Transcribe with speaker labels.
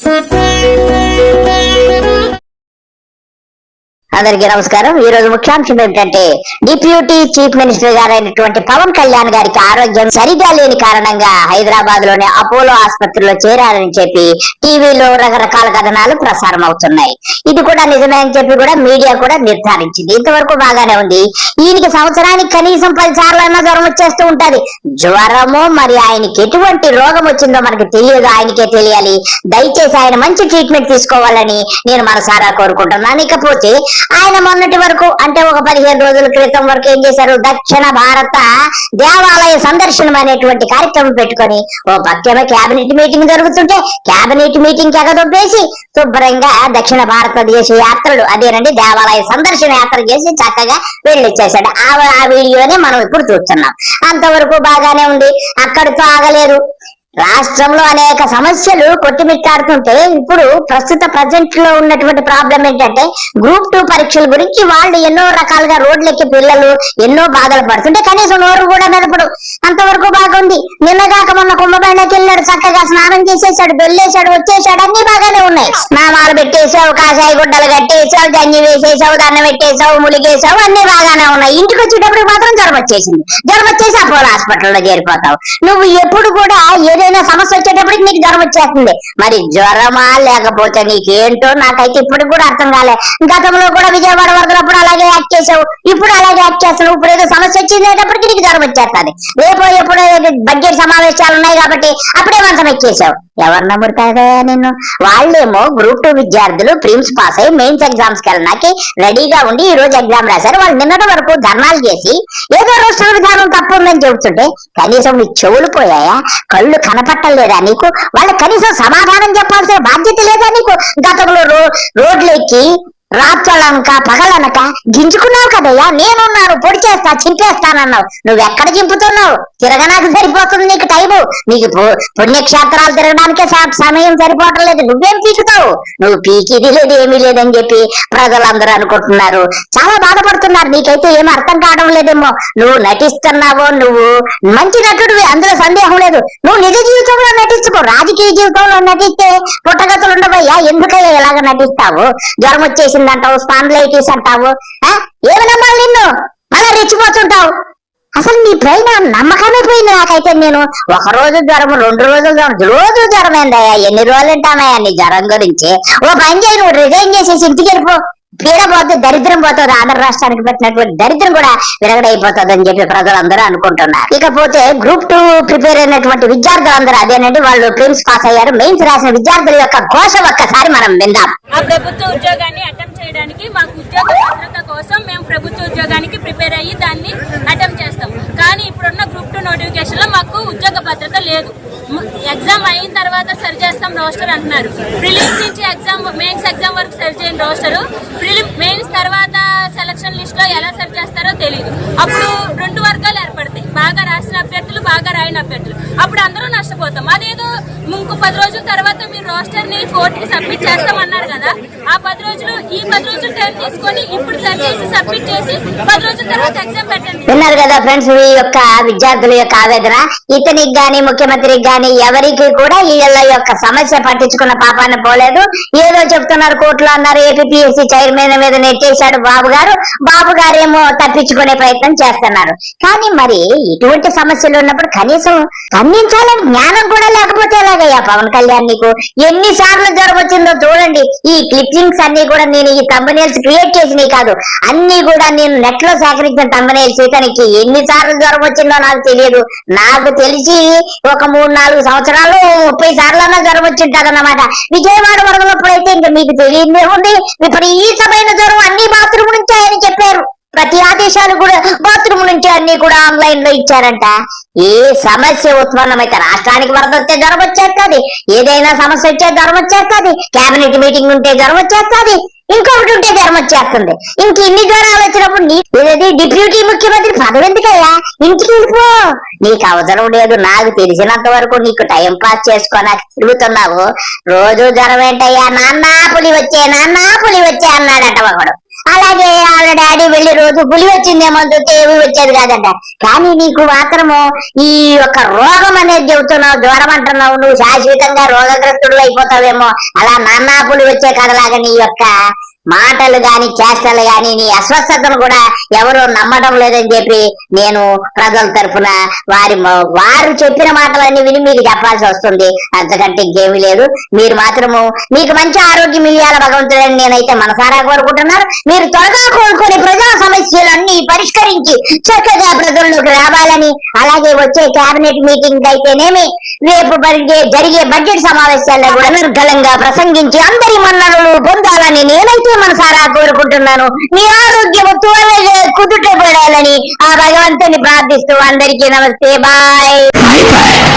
Speaker 1: 发 అందరికీ నమస్కారం. ఈ రోజు ముఖ్యాంశం ఏమిటంటే డిప్యూటీ చీఫ్ మినిస్టర్ గారైనటువంటి పవన్ కళ్యాణ్ గారికి ఆరోగ్యం సరిగా లేని కారణంగా హైదరాబాద్లోని అపోలో ఆసుపత్రిలో చేరారని చెప్పి టీవీలో రకరకాల కథనాలు ప్రసారం అవుతున్నాయి. ఇది కూడా నిజమే అని చెప్పి కూడా మీడియా కూడా నిర్ధారించింది. ఇంతవరకు బాగానే ఉంది. ఈయనకి సంవత్సరానికి కనీసం పది సార్లు అయినా జ్వరం వచ్చేస్తూ ఉంటది. జ్వరము మరి ఆయనకి ఎటువంటి రోగం వచ్చిందో మనకి తెలియదు. ఆయనకే తెలియాలి. దయచేసి ఆయన మంచి ట్రీట్మెంట్ తీసుకోవాలని నేను మనసారా కోరుకుంటున్నాను. ఇకపోతే ఆయన మొన్నటి వరకు అంటే ఒక పదిహేను రోజుల క్రితం వరకు ఏం చేశారు? దక్షిణ భారత దేవాలయ సందర్శనం అనేటువంటి కార్యక్రమం పెట్టుకొని ఓ పక్కేమో క్యాబినెట్ మీటింగ్ జరుగుతుంటే క్యాబినెట్ మీటింగ్ ఎగదొబ్బేసి శుభ్రంగా దక్షిణ భారతదేశ యాత్రలు అదేనండి దేవాలయ సందర్శన యాత్ర చేసి చక్కగా వెళ్ళొచ్చేసాడు ఆ ఆ వీడియోని మనం ఇప్పుడు చూస్తున్నాం. అంతవరకు బాగానే ఉంది. అక్కడితో ఆగలేదు. రాష్ట్రంలో అనేక సమస్యలు కొట్టిమిట్టాడుతుంటే ఇప్పుడు ప్రస్తుత ప్రజెంట్లో ఉన్నటువంటి ప్రాబ్లం ఏంటంటే గ్రూప్ టూ పరీక్షల గురించి వాళ్ళు ఎన్నో రకాలుగా రోడ్లెక్కి పిల్లలు ఎన్నో బాధలు పడుతుంటే కనీసం నోరు కూడా నిలపడు అంతవరకు బాగుంది. నిన్నగాక మొన్న కుంభమేళకి వెళ్ళాడు చక్కగా స్నానం చేసేసాడు వెళ్ళేశాడు వచ్చేసాడు అన్ని బాగానే ఉన్నాయి. స్నానాలు పెట్టేసావు కాషాయ గుడ్డలు కట్టేసావు జంజి వేసేసావు దండం పెట్టేసావు ములిగేసావు అన్ని బాగానే ఉన్నాయి. ఇంటికి వచ్చేటప్పుడు మాత్రం జ్వరం వచ్చేసింది. జ్వరం వచ్చేసి అపోలో హాస్పిటల్లో చేరిపోతావు. నువ్వు ఎప్పుడు కూడా ఏదైనా సమస్య వచ్చేటప్పటికి నీకు జ్వరం వచ్చేస్తుంది. మరి జ్వరమా లేకపోతే నీకేంటో నాకైతే ఇప్పుడు కూడా అర్థం కాలే. గతంలో కూడా విజయవాడ వరదలప్పుడు అలాగే యాక్ట్ చేసావు ఇప్పుడు అలాగే యాక్ట్ చేస్తావు ఇప్పుడు ఏదో సమస్య వచ్చిందేటప్పటికి నీకు జ్వరం వచ్చేస్తుంది. రేపు ఎప్పుడో బడ్జెట్ సమావేశాలు ఉన్నాయి కాబట్టి అప్పుడే మంచం ఎక్కేసావు ఎవరు నమ్ముతారా నిన్ను? వాళ్ళేమో గ్రూప్ టూ విద్యార్థులు ప్రిమ్స్ పాస్ అయ్యి మెయిన్స్ ఎగ్జామ్స్కి వెళ్ళడానికి రెడీగా ఉండి ఈ రోజు ఎగ్జామ్ రాశారు. వాళ్ళు నిన్నటి వరకు ధర్నాలు చేసి ఏదో రోజు విధానం తప్పు ఉందని చెబుతుంటే కనీసం నీ చెవులు పోయాయా? కళ్ళు కనపట్టలేదా నీకు? వాళ్ళకి కనీసం సమాధానం చెప్పాల్సిన బాధ్యత లేదా నీకు? గతంలో రో రోడ్లు ఎక్కి రాత్రులనక పగలనక గింజుకున్నావు కదయ్యా? నేనున్నాను పొడి చేస్తా చింపేస్తానన్నావు. నువ్వు ఎక్కడ చింపుతున్నావు తిరగనాకు సరిపోతుంది నీకు టైము. నీకు పు- పుణ్యక్షేత్రాలు తిరగడానికే సమయం సరిపోవటం లేదు నువ్వేం పీకుతావు? నువ్వు పీకిది లేదు ఏమీ లేదని చెప్పి ప్రజలందరూ అనుకుంటున్నారు. చాలా బాధపడుతున్నారు. నీకైతే ఏం అర్థం కావడం లేదేమో. నువ్వు నటిస్తున్నావో నువ్వు మంచి నటుడివి అందులో సందేహం లేదు. నువ్వు నిజ జీవితంలో నటించుకో. రాజకీయ జీవితంలో నటిస్తే పుట్టగతులు ఉండవయ్యా. ఎందుకయ్యా ఇలాగ నటిస్తావు? జ్వరం వచ్చేసిందంటావు స్పాండ్లైటిస్ అంటావు ఏమి నమ్మాలి నిన్ను? అలా రెచ్చిపోతుంటావు? అసలు నీ పైన నమ్మకమే పోయింది నాకైతే నేను. ఒక రోజు జ్వరం రెండు రోజులు జ్వరం రోజు జ్వరం ఏందయ్యా ఎన్ని రోజులు ఉంటామయ్యా నీ జ్వరం గురించి? ఓ పని చేయి నువ్వు రిజైన్ చేసేసి ఇంటికి వెళ్ళిపో. పీడ పోతే దరిద్రం పోతుంది ఆంధ్ర రాష్ట్రానికి పెట్టినటువంటి దరిద్రం కూడా విరగడైపోతుంది అని చెప్పి ప్రజలందరూ అనుకుంటున్నారు. ఇకపోతే గ్రూప్ టూ ప్రిపేర్ అయినటువంటి విద్యార్థులందరూ అదేనండి వాళ్ళు ప్రిమ్స్ పాస్ అయ్యారు. మెయిన్స్ రాసిన విద్యార్థుల యొక్క ఘోష ఒక్కసారి మనం విందాం.
Speaker 2: ఆ ప్రభుత్వ ఉద్యోగాన్ని అటెంప్ట్ చేయడానికి మాకు ఉద్యోగ భద్రత కోసం మేము ప్రభుత్వ ఉద్యోగానికి ప్రిపేర్ అయ్యి దాన్ని అటెంప్ట్ చేస్తాం. కానీ ఇప్పుడున్న గ్రూప్ టూ నోటిఫికేషన్లో మాకు ఉద్యోగ భద్రత లేదు. ఎగ్జామ్ అయిన తర్వాత సరి చేస్తాం రోస్టర్ అంటున్నారు. ప్రిలిమ్స్ నుంచి ఎగ్జామ్ మెయిన్స్ ఎగ్జామ్ వరకు సరి చేయని రోస్టర్ ప్రిలిమ్ మెయిన్స్ తర్వాత సెలక్షన్ లిస్ట్లో ఎలా సెర్చ్ చేస్తారో తెలియదు అప్పుడు రెండు వర్గాలు ఏర్పడతాయి. బాగా రాసిన అభ్యర్థులు బాగా రాయని అభ్యర్థులు. అప్పుడు అందరూ నష్టపోతాం. అదేదో ముంకు పది రోజుల తర్వాత మీరు రోస్టర్ని కోర్టుకి సబ్మిట్ చేస్తామన్నారు కదా ఆ పది రోజులు ఈ పది రోజులు టైం తీసుకొని ఇప్పుడు సెట్ చేసి సబ్మిట్ చేసి పది రోజుల తర్వాత ఎగ్జామ్ పెట్టండి.
Speaker 1: విన్నారు కదా ఫ్రెండ్స్ ఈ యొక్క విద్యార్థుల యొక్క ఆవేదన. ఇతనికి గాని ముఖ్యమంత్రికి గాని ఎవరికి కూడా వీళ్ళ యొక్క సమస్య పట్టించుకున్న పాపాన్ని పోలేదు. ఏదో చెప్తున్నారు కోర్టులో అన్నారు ఏపీఎస్సీ చైర్మన్ మీద నెట్టేశాడు బాబు గారు. బాబు గారేమో తప్పించుకునే ప్రయత్నం చేస్తున్నారు. కానీ మరి ఇటువంటి సమస్యలు ఉన్న ఉన్నప్పుడు కనీసం స్పందించాలని జ్ఞానం కూడా లేకపోతే ఎలాగయ్యా పవన్ కళ్యాణ్ నీకు? ఎన్ని సార్లు జ్వరం వచ్చిందో చూడండి. ఈ క్లిప్పింగ్స్ అన్ని కూడా నేను ఈ తంబనేల్స్ క్రియేట్ చేసినవి కాదు. అన్ని కూడా నేను నెట్లో సేకరించిన తంబనేల్స్ ఇతనికి ఎన్ని సార్లు జ్వరం వచ్చిందో నాకు తెలియదు. నాకు తెలిసి ఒక మూడు నాలుగు సంవత్సరాలు ముప్పై సార్లన్నా జ్వరం అన్నమాట విజయవాడ అయితే ఇంకా మీకు తెలియదే ఉంది. విపరీతమైన జ్వరం అన్ని బాత్రూమ్ నుంచి ఆయన చెప్పారు. ప్రతి ఆదేశాలు కూడా బాత్రూమ్ నుంచి అన్ని కూడా ఆన్లైన్లో ఇచ్చారంట. ఏ సమస్య ఉత్పన్నమైతే రాష్ట్రానికి వరద వస్తే జ్వరం వచ్చేస్తుంది. ఏదైనా సమస్య వచ్చే జ్వరం వచ్చేస్తుంది. కేబినెట్ మీటింగ్ ఉంటే జ్వరం వచ్చేస్తుంది. ఇంకొకటి ఉంటే జ్వరం వచ్చేస్తుంది. ఇంక ఇన్ని జ్వరాలు వచ్చినప్పుడు నీ డిప్యూటీ ముఖ్యమంత్రి పదవి ఎందుకయ్యా? ఇంటికి వెళ్ళిపో. నీకు అవసరం లేదు. నాకు తెలిసినంత వరకు నీకు టైం పాస్ చేసుకొని తిరుగుతున్నావు. రోజు జ్వరం ఏంటయ్యా? నాన్న పులి వచ్చే నాన్న పులి వచ్చే అన్నాడట ఒకడు. అలాగే డాడీ వెళ్ళి రోజు పులి వచ్చిందేమో అని వచ్చేది కాదంట. కానీ నీకు మాత్రము ఈ యొక్క రోగం అనేది చెబుతున్నావు జ్వరం అంటున్నావు నువ్వు శాశ్వతంగా రోగగ్రస్తుడు అయిపోతావేమో. అలా నాన్నా వచ్చే కథలాగా నీ యొక్క మాటలు గాని చేష్టలు గాని నీ అస్వస్థతను కూడా ఎవరు నమ్మడం లేదని చెప్పి నేను ప్రజల తరఫున వారి వారు చెప్పిన మాటలన్నీ విని మీకు చెప్పాల్సి వస్తుంది. అంతకంటే ఇంకేమీ లేదు. మీరు మాత్రము మీకు మంచి ఆరోగ్యం ఇవ్వాల భగవంతుడని నేనైతే మనసారా కోరుకుంటున్నాను. మీరు త్వరగా కోరుకునే ప్రజా సమస్యలన్నీ పరిష్కరించి చక్కగా ప్రజల్లోకి రావాలని అలాగే వచ్చే కేబినెట్ మీటింగ్ అయితేనేమి రేపు జరిగే జరిగే బడ్జెట్ సమావేశాల్లో కూడా నిర్గలంగా ప్రసంగించి అందరి మన్ననలు పొందాలని నేను మనసారా కోరుకుంటున్నాను? నీ ఆరోగ్యం త్వరగా కుదుట పడాలని ఆ భగవంతుని ప్రార్థిస్తూ అందరికీ నమస్తే బాయ్.